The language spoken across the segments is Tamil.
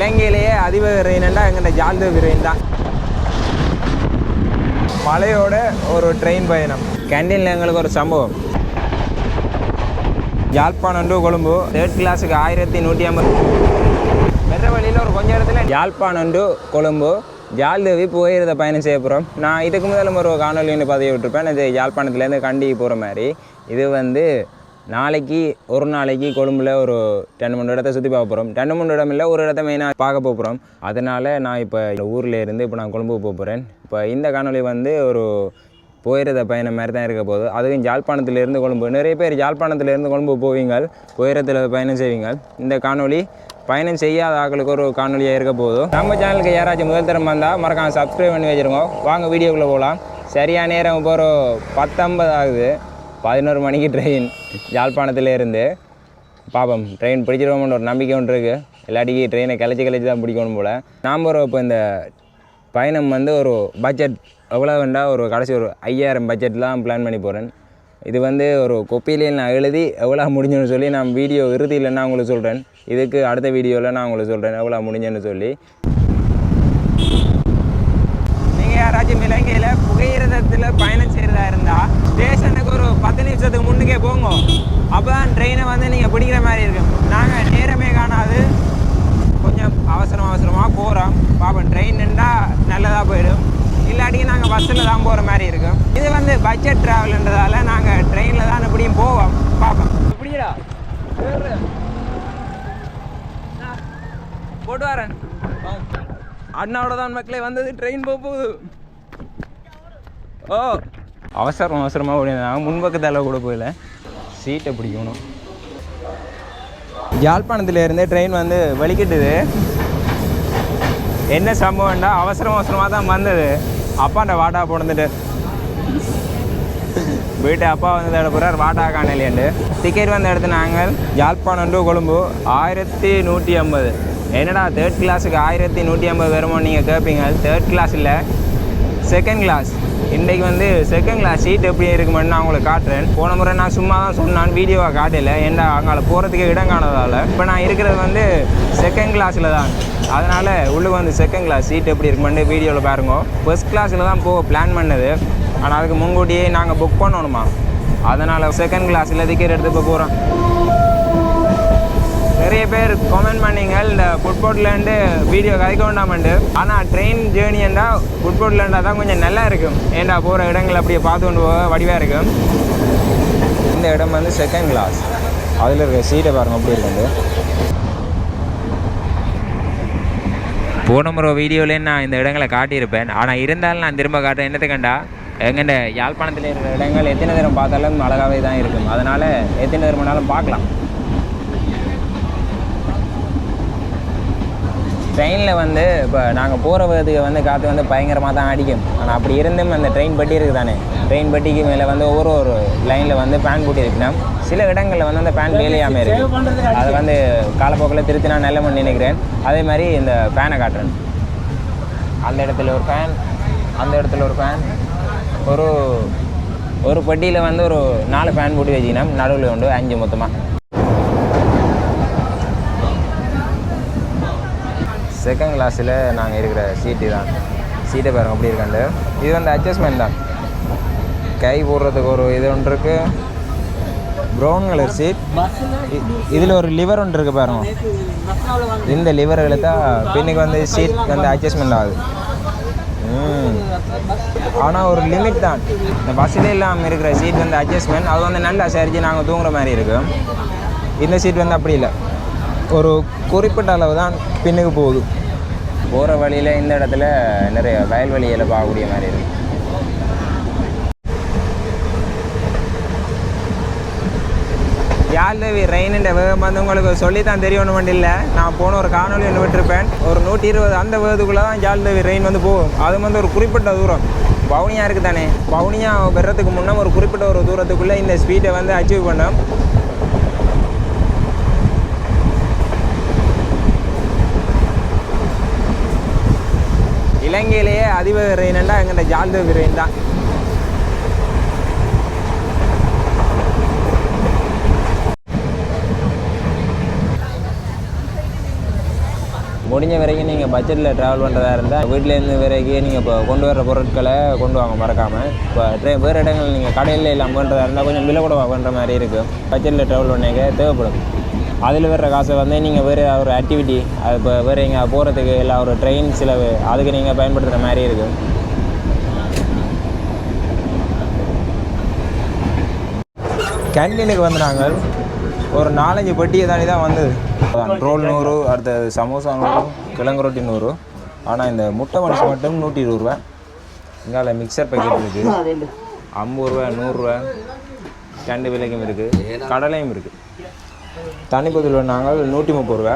இலங்கையிலேயே அதிவேக ரெயின்டா எங்கிட்ட ஜால்தேவி ரெயின் தான். மலையோட ஒரு ட்ரெயின் பயணம். கேண்டீனில் எங்களுக்கு ஒரு சம்பவம். யாழ்ப்பாணம் டு கொழும்பு தேர்ட் கிளாஸுக்கு ஆயிரத்தி நூற்றி ஐம்பது. வெற வழியில் ஒரு கொஞ்சம் இடத்துல யாழ்ப்பாணம் டு கொழும்பு ஜால்தேவி போயிருந்த பயணம் செய்ய போகிறோம் நான் இதுக்கு முதல்ல ஒரு காணொலின்னு பதிவு விட்டுருப்பேன். இது யாழ்ப்பாணத்துலேருந்து கண்டிக்கு போகிற மாதிரி. இது வந்து நாளைக்கு ஒரு நாளைக்கு கொழும்புல ஒரு ரெண்டு மூணு இடத்த சுற்றி பார்க்க போகிறோம் ரெண்டு மூணு இடம் இல்லை ஒரு இடத்த மெயினாக பார்க்க போகிறோம் அதனால் நான் இப்போ ஊரில் இருந்து இப்போ நான் கொழும்புக்கு போக போகிறேன் இப்போ இந்த காணொலி வந்து ஒரு போயிறத பயணம் மாதிரி தான் இருக்க போகுது. அதுவும் யாழ்ப்பாணத்திலேருந்து கொழும்பு. நிறைய பேர் யாழ்ப்பாணத்திலேருந்து கொழும்பு போவீங்க போயிறத்தில் பயணம் செய்வீங்க இந்த காணொலி பயணம் செய்யாத ஆட்களுக்கு ஒரு காணொலியாக இருக்க போகுது. நம்ம சேனலுக்கு யாராச்சும் முதல் தரம் வந்தால் மறக்காம சப்ஸ்கிரைப் பண்ணி வச்சுருக்கோம் வாங்க வீடியோக்குள்ளே போகலாம் சரியான நேரம் இப்போ ஒரு பத்தொன்பது ஆகுது. பதினோரு மணிக்கு ட்ரெயின் யாழ்ப்பாணத்துல இருந்து பாப்போம் ட்ரெயின் பிடிச்சிருவோம்னு ஒரு நம்பிக்கை ஒன்று இருக்குது இல்லாட்டிக்கு ட்ரெயினை கிளச்சி கிளச்சி தான் பிடிக்கணும் போல். நாம் ஒரு இப்போ இந்த பயணம் வந்து ஒரு பட்ஜெட் எவ்வளோ வேண்டாம் ஒரு கடைசி ஒரு ஐயாயிரம் பட்ஜெட்லாம் பிளான் பண்ணி போகிறேன் இது வந்து ஒரு கொப்பியிலே நான் எழுதி எவ்வளோ முடிஞ்சுன்னு சொல்லி நான் வீடியோ இறுதியில் நான் உங்களுக்கு சொல்கிறேன் இதுக்கு அடுத்த வீடியோவில் நான் உங்களுக்கு சொல்கிறேன் எவ்வளோ முடிஞ்சுன்னு சொல்லி. நீங்கள் யாராச்சும் இலங்கையில் புகையிரதத்தில் பயணம் செய்கிறதா இருந்தால் தேச பத்து நிமிஷத்துக்கு முன்னுக்கே போங்க. அப்போ தான் ட்ரெயினை வந்து நீங்கள் பிடிக்கிற மாதிரி இருக்கும். நாங்கள் நேரமே காணாது. கொஞ்சம் அவசரம் அவசரமாக போகிறோம் பாப்போம் ட்ரெயின் நின்றா நல்லதாக போயிடும். இல்லாட்டி நாங்கள் பஸ்ஸில் தான் போகிற மாதிரி இருக்கும். இது வந்து பட்ஜெட் ட்ராவல்ன்றதால நாங்கள் ட்ரெயினில் தான் எப்படியும் போவோம். பார்ப்போம் இப்படிடா போட்டு வரேன். அண்ணாவோட தான் மக்களே வந்தது ட்ரெயின் போக போகுது. ஓ அவசரம் அவசரமாக ஓடினாங்க முன்பக்கத்தால் கூட போயில சீட்டை பிடிக்கணும். யாழ்ப்பாணத்துலேருந்து ட்ரெயின் வந்து வலிக்கிட்டுது என்ன சம்பவம்டா அவசரம் அவசரமாக தான் வந்தது. அப்பாண்ட வாட்டா போனதுட்டு வீட்டு அப்பா வந்து தேட போகிறார் வாட்டா காணலையாண்டு. டிக்கெட் வந்து எடுத்து நாங்கள் யாழ்ப்பாணம் டு கொழும்பு. ஆயிரத்தி நூற்றி ஐம்பது. என்னடா தேர்ட் கிளாஸுக்கு ஆயிரத்தி நூற்றி ஐம்பது வருமோ நீங்கள் கேட்பீங்க தேர்ட் கிளாஸ் இல்லை செகண்ட் கிளாஸ் இன்றைக்கு வந்து செகண்ட் கிளாஸ் சீட் எப்படி இருக்குமென்னு நான் உங்களுக்கு காட்டுறேன். போன முறை நான் சும்மா தான் சொன்னான் வீடியோவை காட்டல. ஏன்னா அங்கே போகிறதுக்கு இடம் காணதால் இப்போ நான் இருக்கிறது வந்து செகண்ட் கிளாஸில் தான். அதனால் உள்ளுக்கு வந்து செகண்ட் கிளாஸ் சீட் எப்படி இருக்குமென்னு வீடியோவில் பாருங்க. ஃபர்ஸ்ட் கிளாஸில் தான் போக பிளான் பண்ணது. ஆனால் அதுக்கு முன்கூட்டியே நாங்கள் புக் பண்ணணுமா? அதனால் செகண்ட் கிளாஸில் டிக்கெட் எடுத்து இப்போ போகிறோம் நிறைய பேர் கமெண்ட் பண்ணீங்க. இந்த ஃபுட்போர்ட்லேருந்து வீடியோ கதைக்க வேண்டாமண்டு ஆனால் ட்ரெயின் ஜேர்னியண்டா ஃபுட்போர்ட்லேண்டா தான் கொஞ்சம் நல்லா இருக்கும். ஏண்டா போகிற இடங்கள் அப்படியே பார்த்து கொண்டு போக வடிவாக இருக்கும். இந்த இடம் வந்து செகண்ட் கிளாஸ் அதில் இருக்க சீட்டை பாருங்கள் அப்படி இருக்குது போன முறை வீடியோவிலே நான் இந்த இடங்களை காட்டியிருப்பேன். ஆனால் இருந்தாலும் நான் திரும்ப காட்டுறேன். என்னத்துக்கண்டா எங்கண்ட யாழ்ப்பாணத்தில் இருக்கிற இடங்கள் எத்தனை தரம் பார்த்தாலும் அழகாகவே தான் இருக்கும். அதனால் எத்தனை தரம் பார்க்கலாம். ட்ரெயினில் வந்து இப்போ நாங்கள் போகிற விதத்துக்கு வந்து காற்று வந்து பயங்கரமாக தான் அடிக்கும். ஆனால் அப்படி இருந்தும் அந்த ட்ரெயின் பெட்டி இருக்குது தானே? ட்ரெயின் பெட்டிக்கு மேலே வந்து ஒவ்வொரு ஒரு லைனில் வந்து ஃபேன் போட்டி இருக்குன்னா சில இடங்களில் வந்து அந்த ஃபேன் வேலையாமல் இருக்குது அதை வந்து காலப்போக்கில் திருத்தி நான் நல்ல பண்ணி நினைக்கிறேன். அதே மாதிரி இந்த ஃபேனை காட்டுறேன். அந்த இடத்துல ஒரு ஃபேன் அந்த இடத்துல ஒரு ஃபேன் ஒரு ஒரு பெட்டியில் வந்து ஒரு நாலு ஃபேன் போட்டு வச்சுக்கணும் நடுவில் உண்டு அஞ்சு மொத்தமாக செகண்ட் கிளாஸில் நாங்கள் இருக்கிற சீட்டு தான். சீட்டை பாருங்கள் அப்படி இருக்காண்டு இது வந்து அட்ஜஸ்ட்மெண்ட் தான். கை போடுறதுக்கு ஒரு இது ஒன்று இருக்குது ப்ரௌன் கலர் சீட் இதில் ஒரு லிவர் ஒன்று இருக்குது பாருங்க. இந்த லிவர் இழுத்தா பின்னுக்கு வந்து சீட் வந்து அட்ஜஸ்ட்மெண்ட் ஆகுது. ஆனால் ஒரு லிமிட் தான். இந்த பஸ்ஸில் இல்லாமல் இருக்கிற சீட் வந்து அட்ஜஸ்ட்மெண்ட் அது வந்து நல்லா சரிச்சு நாங்கள் தூங்குற மாதிரி இருக்கும் இந்த சீட் வந்து அப்படி இல்லை. ஒரு குறிப்பிட்ட அளவு தான் பின்னுக்கு போகுது. போகிற வழியில் இந்த இடத்துல நிறைய வயல்வெளியில் பார்க்கக்கூடிய மாதிரி இருக்கு. யாழ்தேவி ரெயினுன்ற வேகம் வந்து உங்களுக்கு சொல்லி தான் தெரியணும் வேண்டி இல்லை நான் போன ஒரு காணொலி ஒன்று விட்டுருப்பேன். ஒரு நூற்றி இருபது அந்த வேகத்துக்குள்ளே தான் யாழ்தேவி ரெயின் வந்து போகும். அது வந்து ஒரு குறிப்பிட்ட தூரம். பவுனியா இருக்குது தானே பவுனியா வர்றதுக்கு முன்னே ஒரு குறிப்பிட்ட ஒரு தூரத்துக்குள்ளே இந்த ஸ்பீடை வந்து அச்சீவ் பண்ணோம். இலங்கையிலேயே அதிவேக ரெயின்டா எங்கிட்ட ஜால்தேவி விரைன் தான். முடிஞ்ச வரைக்கும் நீங்கள் பட்ஜெட்டில் ட்ராவல் பண்ணுறதா இருந்தால் வீட்டிலேருந்து வரைக்கும் நீங்கள் இப்போ கொண்டு வர பொருட்களை கொண்டு வாங்க மறக்காமல் இப்போ ட்ரெ வேறு இடங்கள் நீங்கள் கடையில் எல்லாம் பண்ணுறதா இருந்தால் கொஞ்சம் விலை கூட பண்ணுற மாதிரி இருக்கும் பட்ஜெட்டில் ட்ராவல் பண்ணிக்க தேவைப்படும். அதில் வர்ற காசை வந்து நீங்கள் வேறு ஒரு ஆக்டிவிட்டி அது இப்போ வேறு எங்கே போகிறதுக்கு இல்லை ஒரு ட்ரெயின் செலவு அதுக்கு நீங்கள் பயன்படுத்துகிற மாதிரி இருக்கும் கேன்டீனுக்கு வந்து நாங்கள் ஒரு நாலஞ்சு பெட்டியை தாண்டி தான் வந்தது. ரோல் நூறு அடுத்தது சமோசா நூறு கிழங்கு ரொட்டி நூறு. ஆனால் இந்த முட்டை மனுஷன் மட்டும் நூற்றி இருபது ரூபா இங்கால மிக்சர் பேக்கெட் இருக்குது ஐம்பது ரூபா நூறுரூவா ரெண்டு விலைக்கும் இருக்குது கடலையும் இருக்குது தனி புதில் நாங்கள் நூற்றி முப்பது ரூபா.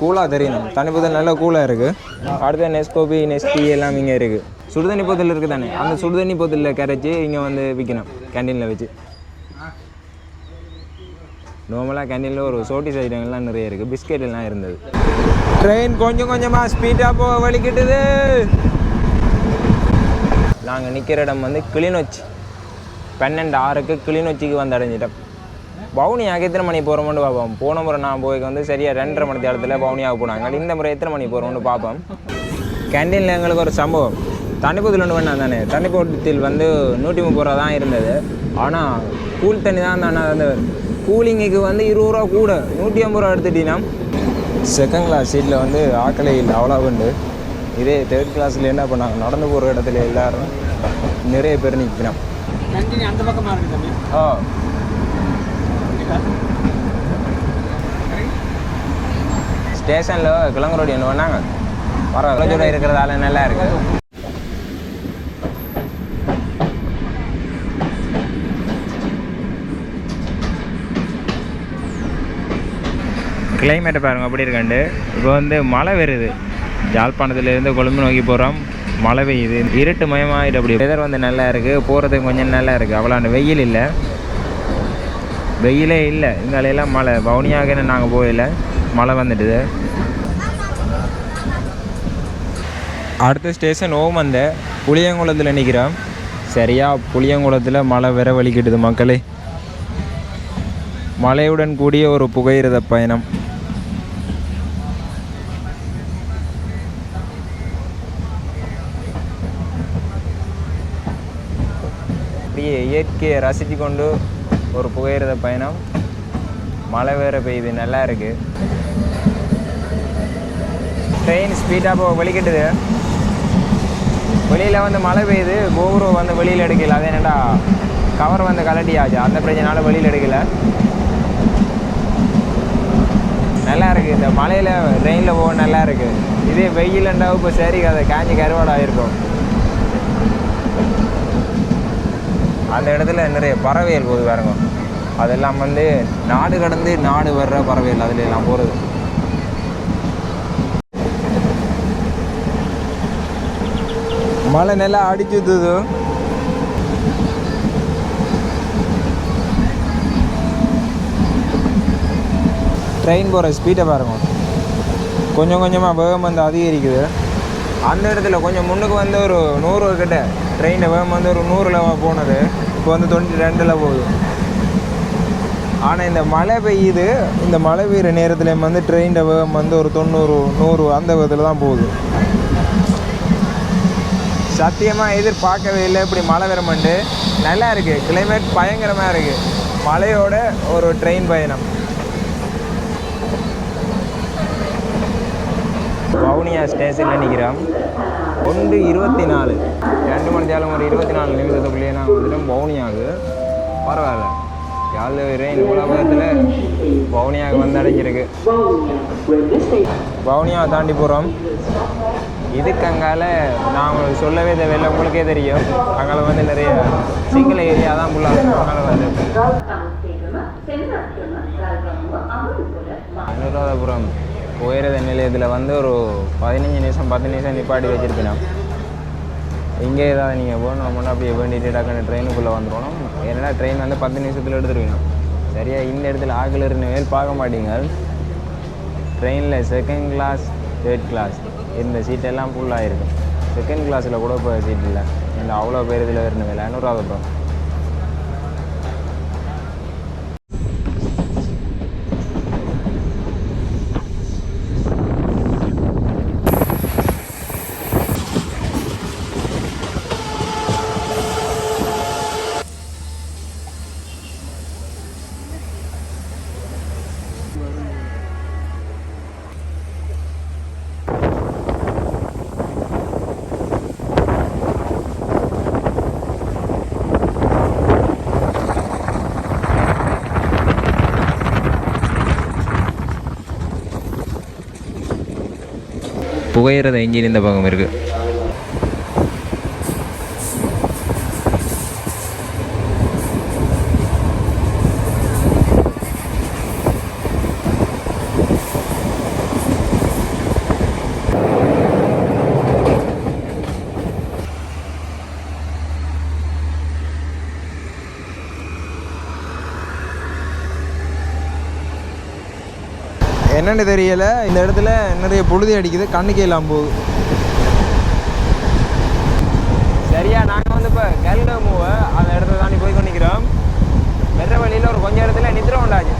கூலாக தெரியணும் தனி பதில் நல்லா கூலாக இருக்குது அடுத்த நெஸ்கோபி நெஸ்டி எல்லாம் இங்கே இருக்குது சுடுதண்ணி போத்தல் இருக்குது தானே? அந்த சுடுதண்ணி போத்தலில் கரைச்சி இங்கே வந்து விற்கணும் கேண்டீனில் வச்சு. நார்மலாக கேண்டீனில் ஒரு சோட்டிஸ் ஐட்டங்கள்லாம் நிறைய இருக்குது பிஸ்கெட் எல்லாம் இருந்தது. ட்ரெயின் கொஞ்சம் கொஞ்சமாக ஸ்பீடாக போக வலிக்கிட்டுது நாங்கள் நிற்கிற இடம் வந்து கிளிநொச்சி. பன்னெண்டு ஆறுக்கு கிளிநொச்சிக்கு வந்து அடைஞ்சிட்டோம். பவுனியாக எத்தனை மணி போகிறோம்னு பார்ப்போம். போன முறை நான் போய் வந்து சரியாக ரெண்டரை மணி தேரத்தில் பவுனியாக போனாங்க. இந்த முறை எத்தனை மணி போகிறோம்னு பார்ப்போம். கேண்டீனில் எங்களுக்கு ஒரு சம்பவம். தண்ணிப்பூத்தில் ஒன்று வேணாம் தானே தண்ணிப்பூத்தில் வந்து நூற்றி முப்பது ரூபா தான் இருந்தது. ஆனால் கூல் தண்ணி தான் தானே அந்த கூலிங்குக்கு வந்து இருபது ரூபா கூட. நூற்றி ஐம்பது ரூபா எடுத்துட்டீங்கன்னா செகண்ட் கிளாஸ் சீட்டில் வந்து ஆக்கலை இல்லை அவ்வளோ உண்டு. இதே தேர்ட் கிளாஸில் என்ன பண்ணாங்க? நடந்து போகிற இடத்துல எல்லாரும் நிறைய பேர் நிற்கணும் கேண்டீன் அந்த பக்கமாக ரோடு என்ன ஓ ஸ்டேஷனில் கிளங்குரோடி ஒன்று இருக்கிறதால நல்லா இருக்கு. கிளைமேட்டை பாருங்க அப்படி இருக்காண்டு இப்போ வந்து மழை வருது. ஜாழ்ப்பாணத்துலேருந்து கொழும்பு நோக்கி போகிறோம் மழை பெய்யுது. இருட்டு மயமாகிட்டு அப்படி வெதர் வந்து நல்லா இருக்குது போகிறதுக்கு கொஞ்சம் நல்லா இருக்குது அவ்வளோ வெயில் இல்லை. வெயிலே இல்லை. இங்காலையெல்லாம் மழை. வவுனியாக நாங்கள் போயில மழை வந்துட்டுது. அடுத்த ஸ்டேஷன் ஓமந்த புளியங்குளத்தில் நிற்கிறோம் சரியா? புளியங்குளத்தில் மழை வர வலிக்கிட்டுது மக்களே. மழையுடன் கூடிய ஒரு புகையிரத பயணம். அப்படியே இயற்கையை ரசித்து கொண்டு ஒரு புகையிரத பயணம். மழை வேற பெய்யுது நல்லா இருக்கு. ட்ரெயின் ஸ்பீடாக போக வெளிக்கிட்டுது வெளியில் வந்து மழை பெய்யுது கோபுரம் வந்து வெளியில் எடுக்கல. அது என்னடா கவர் வந்து கலட்டியாச்சு அந்த பிரச்சனால வெளியில் எடுக்கல. நல்லா இருக்கு. இந்த மலையில் ட்ரெயினில் போக நல்லா இருக்கு. இதே வெயிலண்டா இப்போ சரி அதை காஞ்சி கருவாடாக இருக்கும். அந்த இடத்துல நிறைய பறவைகள் போகுது பாருங்க. அதெல்லாம் வந்து நாடு கடந்து நாடு வர்ற பறவைகள் அதில் எல்லாம் போகிறது மழை நல்லா அடிச்சுது ட்ரெயின் போகிற ஸ்பீடை பாருங்க. கொஞ்சம் கொஞ்சமாக வேகம் வந்து அதிகரிக்குது. அந்த இடத்துல கொஞ்சம் முன்னுக்கு வந்து ஒரு நூறு கிட்ட ட்ரெயினில் வேகம் வந்து ஒரு நூறில் போனது. இப்போ வந்து தொண்ணூற்றி ரெண்டில் போகுது. ஆனால் இந்த மழை பெய்யுது. இந்த மழை பெய்கிற நேரத்தில் வந்து ட்ரெயினில் வேகம் வந்து ஒரு தொண்ணூறு நூறு அந்த விதத்தில் தான் போகுது. சத்தியமாக எதிர்பார்க்கவே இல்லை. இப்படி மழை வரமண்டு நல்லா இருக்குது கிளைமேட் பயங்கரமாக இருக்குது மழையோட ஒரு ட்ரெயின் பயணம். வவுனியா ஸ்டேஷனில் நிற்கிறோம் ஒன்று இருபத்தி நாலு. ரெண்டு மணி நேரம் ஒரு இருபத்தி நாலு நிமிஷத்துக்குள்ளேயே நாங்கள் வந்துட்டோம் வவுனியாவுக்கு. பரவாயில்ல. யாழ் ரெயின் உலகத்தில் வவுனியாவுக்கு வந்து அடைஞ்சிருக்கு. வவுனியாவை தாண்டி போகிறோம் இதுக்கு அங்கால நான் உங்களுக்கு சொல்லவே தேவையில்லை உங்களுக்கே தெரியும். அங்கால வந்து நிறைய சிங்கிள் ஏரியா தான் ஃபுல்லாக அங்கால வந்து அனுராதபுரம் உயரத நிலையத்தில் வந்து ஒரு பதினஞ்சு நிமிஷம் பத்து நிமிஷம் நிப்பாட்டி வச்சுருப்பினோம். இங்கே ஏதாவது நீங்கள் போகணும். அப்படியே வேண்டிட்டு டக்குன்னு ட்ரெயினுக்குள்ளே வந்துடணும் ஏன்னா ட்ரெயின் வந்து பத்து நிமிஷத்தில் எடுத்துருவீங்க? சரியா? இந்த இடத்துல ஆக்கில் இருந்த மேல் பார்க்க மாட்டீங்க. ட்ரெயினில் செகண்ட் கிளாஸ் தேர்ட் கிளாஸ் இந்த சீட்டெல்லாம் ஃபுல்லாக இருக்கும் செகண்ட் கிளாஸில் கூட இப்போ சீட் இல்லை. ஏன்னா அவ்வளோ பேர் இதில் வரணும் வேலை அனுராதபுரம் புகையிறத இன்ஜின் இந்த பக்கம் இருக்குது என்னென்னு தெரியல. இந்த இடத்துல நிறைய புழுதி அடிக்குது கண்ணுக்கு இல்லாமல் போகுது. சரியா நாங்கள் வந்து இப்போ கல்டமூவை அந்த இடத்துல தாண்டி போய் கொண்டிருக்கிறோம். வெற வழியில் ஒரு கொஞ்சம் இடத்துல நித்திரம் உண்டாச்சு.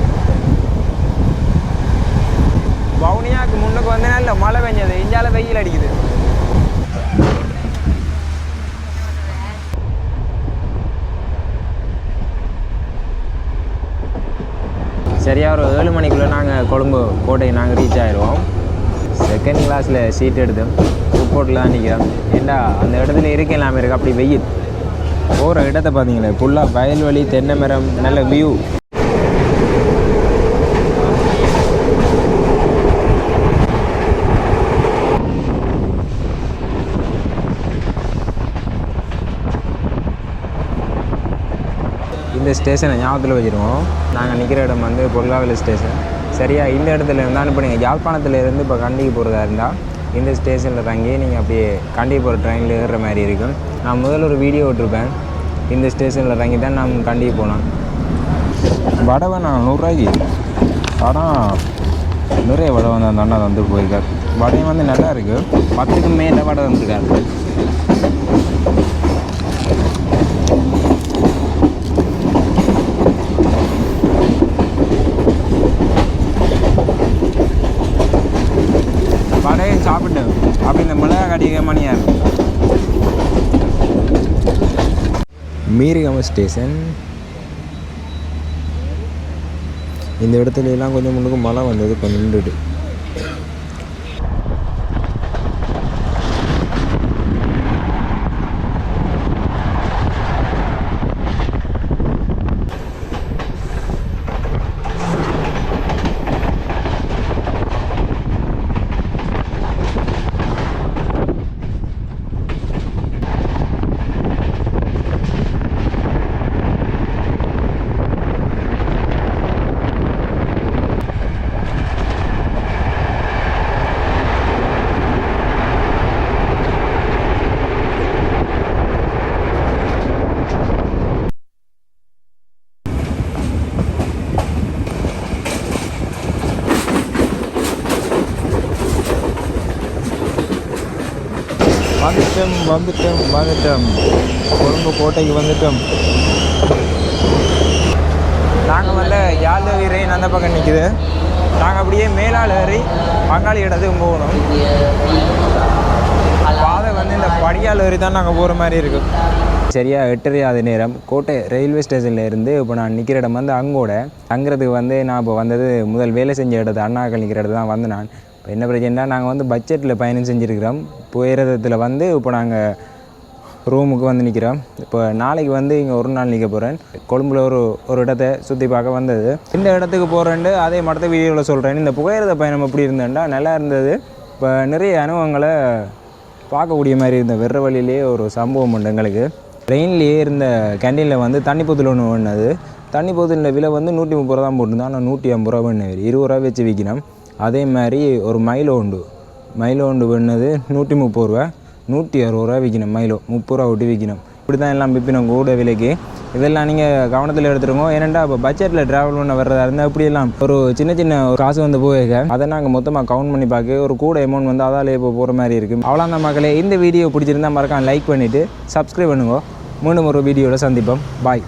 வவுனியாவுக்கு முன்னுக்கு வந்து மழை பெஞ்சது இஞ்சால வெயில் அடிக்குது. சரியாக ஒரு ஏழு மணிக்குள்ளே நாங்கள் கொழும்பு கோட்டை நாங்கள் ரீச் ஆயிடுவோம் செகண்ட் கிளாஸில் சீட் எடுத்தோம் ஃபுட்போர்ட்டில் நிற்கிறோம் ஏண்டா அந்த இடத்துல இருக்க இல்லாமல் இருக்கு அப்படி வெயில். போகிற இடத்த பார்த்தீங்களே ஃபுல்லாக வயல்வெளி தென்னை மரம் நல்ல வியூ ஸ்டேஷனை ஞாபகத்தில் வச்சுருவோம். நாங்கள் நிற்கிற இடம் வந்து பொருளாவளி ஸ்டேஷன். சரியா? இந்த இடத்துல இருந்தால் இப்போ நீங்கள் யாழ்ப்பாணத்துல இருந்து இப்போ கண்டிக்கு போகிறதா இருந்தால் இந்த ஸ்டேஷனில் தங்கி நீங்கள் அப்படியே கண்டி போகிற ட்ரெயினில் ஏறுற மாதிரி இருக்கும். நான் முதல்ல ஒரு வீடியோ விட்டுருப்பேன். இந்த ஸ்டேஷனில் தங்கி தான் நான் கண்டிக்கு போனோம் வடவை நான் நூறுரூவாய்க்கு ஆனால் நிறைய வடை வந்து அந்த அண்ணா வந்து போயிருக்கார். வடையும் வந்து நல்லா இருக்குது பத்துக்கு மேலே வடை வந்துருக்காரு வடையும் சாப்பிட்டு அப்படி இந்த மிளகா கடிக்க மணியாக இருக்கும் மீரிகம ஸ்டேஷன். இந்த இடத்துல எல்லாம் கொஞ்சம் முன்னுக்கு மழை வந்தது கொஞ்சம் நின்றுட்டு. வந்துட்டோம் வந்துட்டோம் வந்துட்டோம். கொழும்பு கோட்டைக்கு வந்துட்டோம். நாங்கள் வந்து யாழ்தவி ரெயின் அந்த பக்கம் நிற்குது நாங்கள் அப்படியே மேலால் ஏறி பங்காளி இடத்துக்கு போகணும். பாதை வந்து இந்த படியால் ஏறி தான் நாங்கள் போகிற மாதிரி இருக்கும் சரியா எட்டரையாவது நேரம். கோட்டை ரயில்வே ஸ்டேஷனில் இருந்து இப்போ நான் நிற்கிற இடம் வந்து அங்கோட. தங்குறதுக்கு வந்து நான் இப்போ வந்தது முதல் வேலை செஞ்ச இடத்து அண்ணாக்கள் நிற்கிற இடத்துல தான் வந்து நான் இப்போ என்ன பிரச்சனைனா நாங்கள் வந்து பட்ஜெட்டில் பயணம் செஞ்சுருக்கிறோம். போயிறதுல வந்து இப்போ நாங்கள் ரூமுக்கு வந்து நிற்கிறோம் இப்போ நாளைக்கு வந்து இங்கே ஒரு நாள் நிற்க போகிறேன் கொழும்புல ஒரு ஒரு இடத்த சுற்றி பார்க்க வந்தது. இந்த இடத்துக்கு போகிறேன்ட்டு அதே மடத்தை வீடியோவில் சொல்கிறேன் இந்த புகையிரத பயணம் எப்படி இருந்தேன்டா நல்லா இருந்தது. இப்போ நிறைய அனுபவங்களை பார்க்கக்கூடிய மாதிரி இருந்த வெற வழியிலே ஒரு சம்பவம் உண்டு எங்களுக்கு. ட்ரெயின்லேயே இருந்த கேண்டீனில் வந்து தண்ணி பொத்தில் ஒன்று ஒன்றுது தண்ணி பொத்தில் விலை வந்து நூற்றி முப்பது ரூபா தான் போட்டிருந்தோம் ஆனால் நூற்றி ஐம்பது ரூபா ஒன்று இருபது ரூபா வச்சு விற்கிறோம் அதே மாதிரி ஒரு மைலோ உண்டு. மைலோ உண்டு பண்ணது நூற்றி முப்பது ரூபா. நூற்றி அறுபது ரூபா விற்கணும் மைலோ முப்பது ரூபா விட்டு விற்கணும் இப்படி தான் எல்லாம் விற்பினோம் கூட விலைக்கு. இதெல்லாம் நீங்கள் கவனத்தில் எடுத்துருங்க. ஏனெண்டா இப்போ பட்ஜெட்டில் ட்ராவல் பண்ண வர்றதா இருந்தால் அப்படியெல்லாம் ஒரு சின்ன சின்ன ஒரு காசு வந்து போயிருக்க. அதை நாங்கள் மொத்தமாக கவுண்ட் பண்ணி பார்க்க ஒரு கூட அமௌண்ட் வந்து அதாலே இப்போ போகிற மாதிரி இருக்குது அவ்வளோ மக்களே. இந்த வீடியோ பிடிச்சிருந்தா மறக்காம லைக் பண்ணிவிட்டு சப்ஸ்கிரைப் பண்ணுங்க. மீண்டும் ஒரு வீடியோவில் சந்திப்போம். பாய்